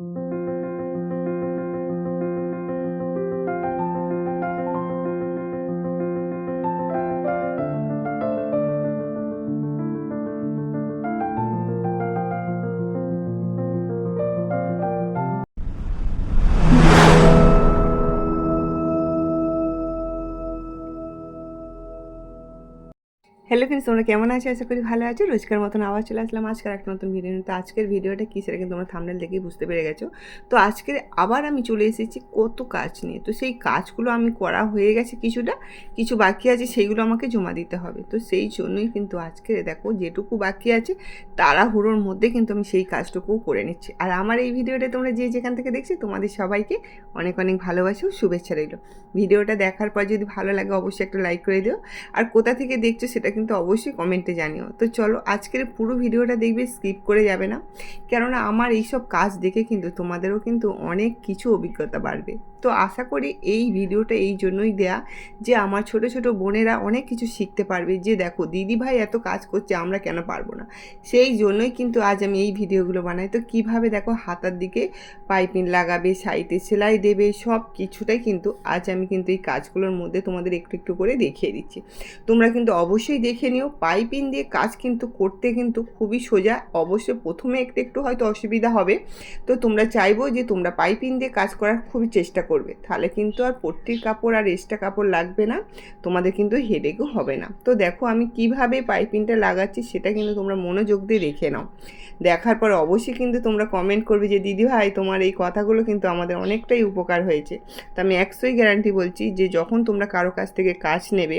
thank you hello friends তোমরা কেমন আছো? আশা করি ভালো আছো। রোজকার মতন আবার চলে আসলাম আজকের একটা নতুন ভিডিও তো আজকের ভিডিওটা কী সেটা কিন্তু তোমরা থামনেল দেখেই বুঝতে পেরে গেছো। তো আজকের আবার আমি চলে এসেছি কত কাজ নিয়ে। তো সেই কাজগুলো আমি করা হয়ে গেছে কিছুটা। কিছু বাকি আছে, সেইগুলো আমাকে জমা দিতে হবে। তো সেই জন্যই কিন্তু আজকে দেখো যেটুকু বাকি আছে, তাড়াহুড়োর মধ্যে কিন্তু আমি সেই কাজটুকুও করে নিচ্ছি। আর আমার এই ভিডিওটা তোমরা যে যেখান থেকে দেখছি, তোমাদের সবাইকে অনেক অনেক ভালোবাসো শুভেচ্ছা রইল। ভিডিওটা দেখার পর যদি ভালো লাগে, অবশ্যই একটা লাইক করে দিও। আর কোথা থেকে দেখছ, সেটা কিন্তু অবশ্যই কমেন্টে জানিও। তো চলো, আজকের পুরো ভিডিওটা দেখবে স্কিপ করে যাবে না। কেননা আমার এইসব কাজ দেখে কিন্তু তোমাদেরও কিন্তু অনেক কিছু অভিজ্ঞতা বাড়বে। তো আশা করি এই ভিডিওটা এই জন্যই দেয়া যে আমার ছোট ছোট বোনেরা অনেক কিছু শিখতে পারবে যে দেখো, দিদি ভাই এত কাজ করছে, আমরা কেন পারব না? সেই জন্যই কিন্তু আজ আমি এই ভিডিওগুলো বানাই। তো কীভাবে দেখো, হাতার দিকে পাইপিং লাগাবে, সাইডে সেলাই দেবে, সব কিছুটাই কিন্তু আজ আমি কিন্তু এই কাজগুলোর মধ্যে তোমাদের একটু একটু করে দেখিয়ে দিচ্ছি। তোমরা কিন্তু অবশ্যই দেখে নিও। পাইপিং দিয়ে কাজ কিন্তু করতে কিন্তু খুবই সোজা। অবশ্যই প্রথমে একটু একটু হয়তো অসুবিধা হবে। তো তোমরা চাইব যে তোমরা পাইপিং দিয়ে কাজ করার খুবই চেষ্টা করবে। তাহলে কিন্তু আর পট্টির কাপড় আর এক্সট্রা কাপড় লাগবে না। তোমাদের কিন্তু হেডেকও হবে না। তো দেখো আমি কীভাবে পাইপিংটা লাগাচ্ছি সেটা কিন্তু তোমরা মনোযোগ দিয়ে দেখে নাও। দেখার পর অবশ্যই কিন্তু তোমরা কমেন্ট করবে যে, দিদি ভাই, তোমার এই কথাগুলো কিন্তু আমাদের অনেকটাই উপকার হয়েছে। তো আমি একশোই গ্যারান্টি বলছি যে, যখন তোমরা কারও কাছ থেকে কাজ নেবে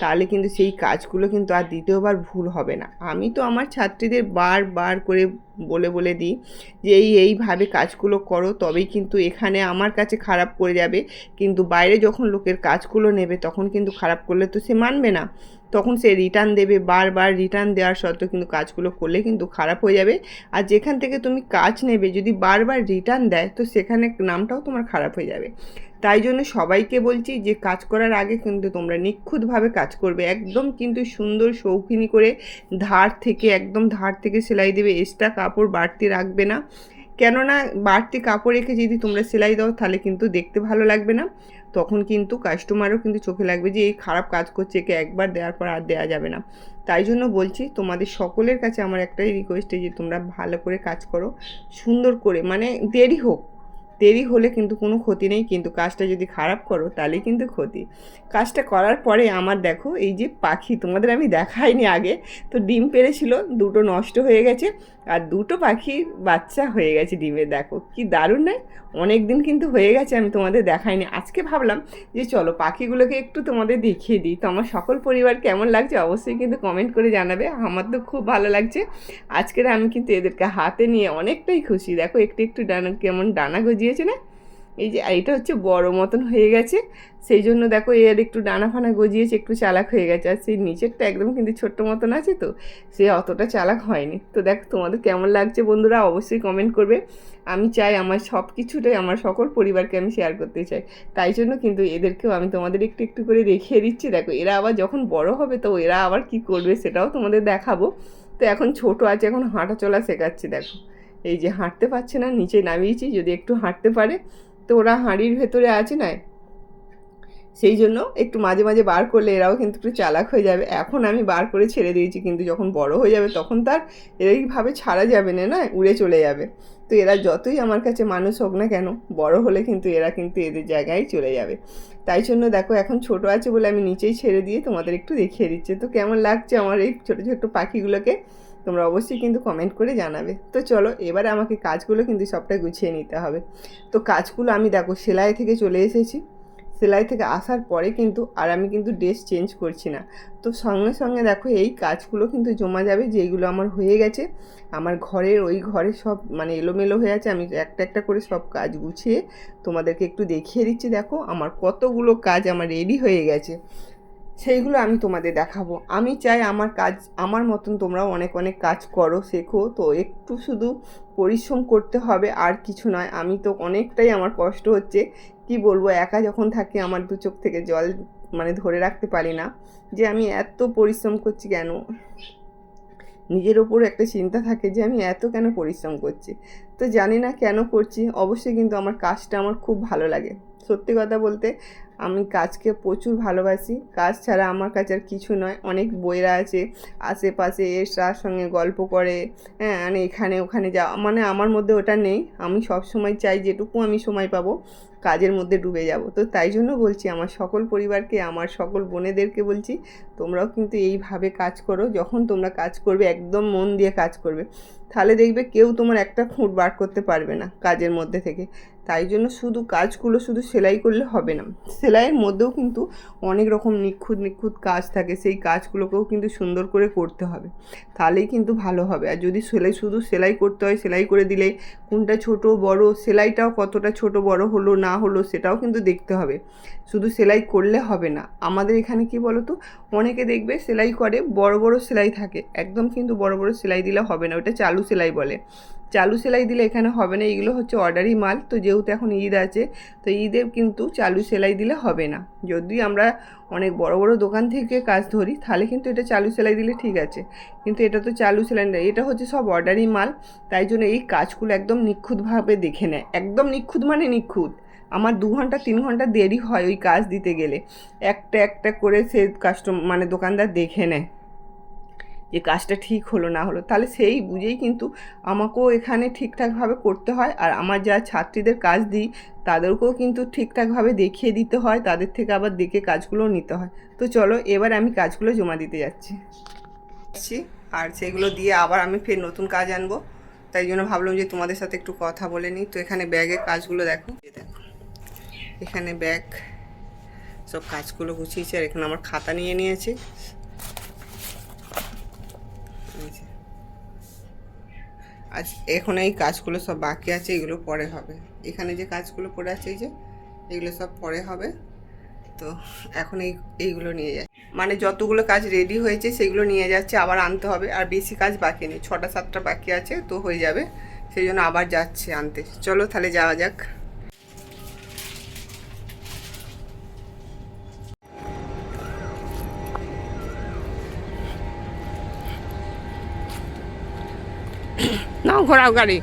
তাহলে কিন্তু সেই কাজগুলো কিন্তু আর দ্বিতীয়বার ভুল হবে না। আমি তো আমার ছাত্রীদের বারবার করে বলে বলে দিই যে এই এইভাবে কাজগুলো করো, তবেই কিন্তু এখানে আমার কাছে খারাপ করে যাবে। কিন্তু বাইরে যখন লোকের কাজগুলো নেবে, তখন কিন্তু খারাপ করলে তো সে মানবে না। তখন সে রিটার্ন দেবে, বারবার রিটার্ন দেওয়ার সত্ত্বেও কিন্তু কাজগুলো করলে কিন্তু খারাপ হয়ে যাবে। আর যেখান থেকে তুমি কাজ নেবে, যদি বারবার রিটার্ন দেয়, তো সেখানে নামটাও তোমার খারাপ হয়ে যাবে। তাই জন্য সবাইকে বলছি যে, কাজ করার আগে কিন্তু তোমরা নিখুঁতভাবে কাজ করবে। একদম কিন্তু সুন্দর শৌখিনী করে ধার থেকে, একদম ধার থেকে সেলাই দেবে। এক্সট্রা কাপড় বাড়তি রাখবে না। কেননা বাড়তি কাপড় রেখে যদি তোমরা সেলাই দাও, তাহলে কিন্তু দেখতে ভালো লাগবে না। তখন কিন্তু কাস্টমারও কিন্তু চোখে লাগবে যে, এই খারাপ কাজ করছে, একে একবার দেওয়ার পর আর দেওয়া যাবে না। তাই জন্য বলছি, তোমাদের সকলের কাছে আমার একটাই রিকোয়েস্ট যে, তোমরা ভালো করে কাজ করো, সুন্দর করে মানে দেরি হোক। দেরি হলে কিন্তু কোনো ক্ষতি নেই, কিন্তু কাজটা যদি খারাপ করো তাহলেই কিন্তু ক্ষতি। কাজটা করার পরে আমার দেখো, এই যে পাখি, তোমাদের আমি দেখাইনি আগে, তো ডিম পেরেছিল, দুটো নষ্ট হয়ে গেছে, আর দুটো পাখি বাচ্চা হয়ে গেছে ডিমে, দেখো কি দারুণ নয় অনেক দিন কিন্তু হয়ে গেছে, আমি তোমাদের দেখাইনি। আজকে ভাবলাম যে চলো পাখিগুলোকে একটু তোমাদের দেখিয়ে দিই। তো আমার সকল পরিবার কেমন লাগছে অবশ্যই কিন্তু কমেন্ট করে জানাবে, আমার তো খুব ভালো লাগছে। আজকের আমি কিন্তু এদেরকে হাতে নিয়ে অনেকটাই খুশি। দেখো একটু একটু ডানা, কেমন ডানা গজিয়েছে না? এই যে এটা হচ্ছে বড় মতন হয়ে গেছে। সেই জন্য দেখো এর একটু ডানা ফানা গজিয়েছে, একটু চালাক হয়ে গেছে। আর সেই নিচেরটা একদম কিন্তু ছোট্ট মতন আছে তো, সে অতটা চালাক হয়নি। তো দেখো, তোমাদের কেমন লাগছে বন্ধুরা অবশ্যই কমেন্ট করবে। আমি চাই আমার সব কিছুটাই, আমার সকল পরিবারকে আমি শেয়ার করতে চাই। তাই জন্য কিন্তু এদেরকেও আমি তোমাদের একটু একটু করে দেখিয়ে দিচ্ছি। দেখো, এরা আবার যখন বড় হবে তো এরা আবার কি করবে সেটাও তোমাদের দেখাবো। তো এখন ছোট আছে, এখন হাঁটা চলা শেখাচ্ছি, দেখো। এই যে হাঁটতে পারছে না, নিচে নামিয়েছি, যদি একটু হাঁটতে পারে। তো ওরা হাঁড়ির ভেতরে আছে না? সেই জন্য একটু মাঝে মাঝে বার করলে এরাও কিন্তু একটু চালাক হয়ে যাবে। এখন আমি বার করে ছেড়ে দিয়েছি, কিন্তু যখন বড় হয়ে যাবে তখন তার এইভাবে ছাড়া যাবে না না? উড়ে চলে যাবে। তো এরা যতই আমার কাছে মানুষ হোক না কেন, বড় হলে কিন্তু এরা কিন্তু এদের জায়গায় চলে যাবে। তাই জন্য দেখো, এখন ছোট আছে বলে আমি নিচেই ছেড়ে দিয়ে তোমাদের একটু দেখিয়ে দিচ্ছি। তো কেমন লাগছে আমার এই ছোটো ছোটো পাখিগুলোকে? তোমরা অবশ্যই কিন্তু কমেন্ট করে জানাবে। তো চলো, এবারে আমাকে কাজগুলো কিন্তু সবটা গুছিয়ে নিতে হবে। তো কাজগুলো আমি দেখো, সেলাই থেকে চলে এসেছি। সেলাই থেকে আসার পরে কিন্তু আর আমি কিন্তু ড্রেস চেঞ্জ করছি না। তো সঙ্গে সঙ্গে দেখো, এই কাজগুলো কিন্তু জমা যাবে যেইগুলো আমার হয়ে গেছে। আমার ঘরের, ওই ঘরে সব মানে এলোমেলো হয়ে আছে। আমি একটা একটা করে সব কাজ গুছিয়ে তোমাদেরকে একটু দেখিয়ে দিচ্ছি। দেখো, আমার কতগুলো কাজ আমার রেডি হয়ে গেছে। সেইগুলো আমি তোমাদের দেখাবো। আমি চাই আমার কাজ, আমার মতন তোমরাও অনেক অনেক কাজ করো, শেখো। তো একটু শুধু পরিশ্রম করতে হবে, আর কিছু নয়। আমি তো অনেকটাই আমার কষ্ট হচ্ছে। কি বলব, একা যখন থাকি আমার দু চোখ থেকে জল মানে ধরে রাখতে পারি না যে আমি এত পরিশ্রম করছি কেন? নিজের ওপর একটা চিন্তা থাকে যে আমি এত কেন পরিশ্রম করছি? তো জানি না কেন করছি, অবশ্যই কিন্তু আমার কাজটা আমার খুব ভালো লাগে। সত্যি কথা বলতে আমি কাজকে প্রচুর ভালোবাসি। কাজ ছাড়া আমার কাছে আর কিছু নয়। অনেক বইরা আছে, আশেপাশে এর তার সঙ্গে গল্প করে হ্যাঁ মানে এখানে ওখানে যাওয়া মানে আমার মধ্যে ওটা নেই। আমি সব সময় চাই যেটুকু আমি সময় পাবো, কাজের মধ্যে ডুবে যাব। তো তাই জন্য বলছি, আমার সকল পরিবারকে, আমার সকল বোনেদেরকে বলছি, তোমরাও কিন্তু এইভাবে কাজ করো। যখন তোমরা কাজ করবে, একদম মন দিয়ে কাজ করবে। তাহলে দেখবে কেউ তোমার একটা খুঁট বার করতে পারবে না কাজের মধ্যে থেকে। তাই জন্য শুধু কাজগুলো শুধু সেলাই করলে হবে না। সেলাইয়ের মধ্যেও কিন্তু অনেক রকম নিখুঁত নিখুঁত কাজ থাকে, সেই কাজগুলোকেও কিন্তু সুন্দর করে করতে হবে। তাহলেই কিন্তু ভালো হবে। আর যদি সেলাই শুধু সেলাই করতে হয়, সেলাই করে দিলে কোনটা ছোট বড়, সেলাইটাও কতটা ছোট বড় হলো না হলো সেটাও কিন্তু দেখতে হবে। শুধু সেলাই করলে হবে না। আমাদের এখানে কি বলো তো অনেকে দেখবে সেলাই করে, বড় বড় সেলাই থাকে। একদম কিন্তু বড় বড় সেলাই দিলে হবে না, ওটা চালু সেলাই বলে। চালু সেলাই দিলে এখানে হবে না, এগুলো হচ্ছে অর্ডারি মাল। তো যেহেতু এখন ঈদ আছে, তো ঈদে কিন্তু চালু সেলাই দিলে হবে না। যদি আমরা অনেক বড় বড় দোকান থেকে কাজ ধরি, তাহলে কিন্তু এটা চালু সেলাই দিলে ঠিক আছে। কিন্তু এটা তো চালু সেলাই না, এটা হচ্ছে সব অর্ডারি মাল। তাই জন্য এই কাজগুলো একদম নিখুঁতভাবে দেখে নেয়। একদম নিখুঁত মানে নিখুঁত। আমার দু ঘণ্টা, তিন ঘণ্টা দেরি হয় ওই কাজ দিতে গেলে। একটা একটা করে সে কাস্টম মানে দোকানদার দেখে নেয়। যে কাজটা ঠিক হলো না হলো, তাহলে সেই বুঝেই কিন্তু আমাকেও এখানে ঠিকঠাকভাবে করতে হয়। আর আমার যা ছাত্রীদের কাজ দিই, তাদেরকেও কিন্তু ঠিকঠাকভাবে দেখিয়ে দিতে হয়, তাদের থেকে আবার দেখে কাজগুলোও নিতে হয়। তো চলো, এবার আমি কাজগুলো জমা দিতে যাচ্ছি। আর সেগুলো দিয়ে আবার আমি ফের নতুন কাজ আনব। তাই জন্য ভাবলাম যে তোমাদের সাথে একটু কথা বলে নিই। তো এখানে ব্যাগের কাজগুলো দেখো। দেখো। এখানে ব্যাগ সব কাজগুলো গুছিয়েছি, আর এখানে আমার খাতা নিয়ে নিয়েছি এই যে। আজ এখন এই কাজগুলো সব বাকি আছে, এগুলো পরে হবে। এখানে যে কাজগুলো পড়ে আছে, এই যে, এগুলো সব পরে হবে। তো এখন এই, এইগুলো নিয়ে যায় মানে যতগুলো কাজ রেডি হয়েছে, সেগুলো নিয়ে যাচ্ছে, আবার আনতে হবে। আর বেশি কাজ বাকি নেই, ছটা, সাতটা বাকি আছে, তো হয়ে যাবে। সেই জন্য আবার যাচ্ছে আনতে। চলো তাহলে যাওয়া যাক। নাও ঘোরাও গাড়ি।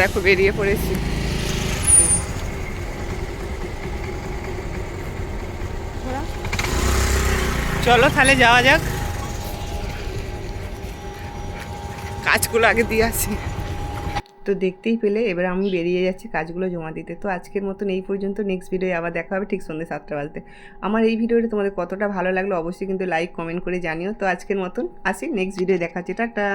দেখো বেরিয়ে পড়েছি। চলো তাহলে যাওয়া যাক। কাজগুলো আগে দিয়ে আসি। তো দেখতেই পেলে। এবার আমি বেরিয়ে যাচ্ছি কাজগুলো জমা দিতে। তো আজকের মতন এই পর্যন্ত। নেক্সট ভিডিওয়ে আবার দেখা হবে ঠিক সন্ধ্যে সাতটা বাজতে। আমার এই ভিডিওটা তোমাদের কতটা ভালো লাগল অবশ্যই কিন্তু লাইক কমেন্ট করে জানিও। তো আজকের মতন আসি। নেক্সট ভিডিও দেখা হচ্ছে। টাটা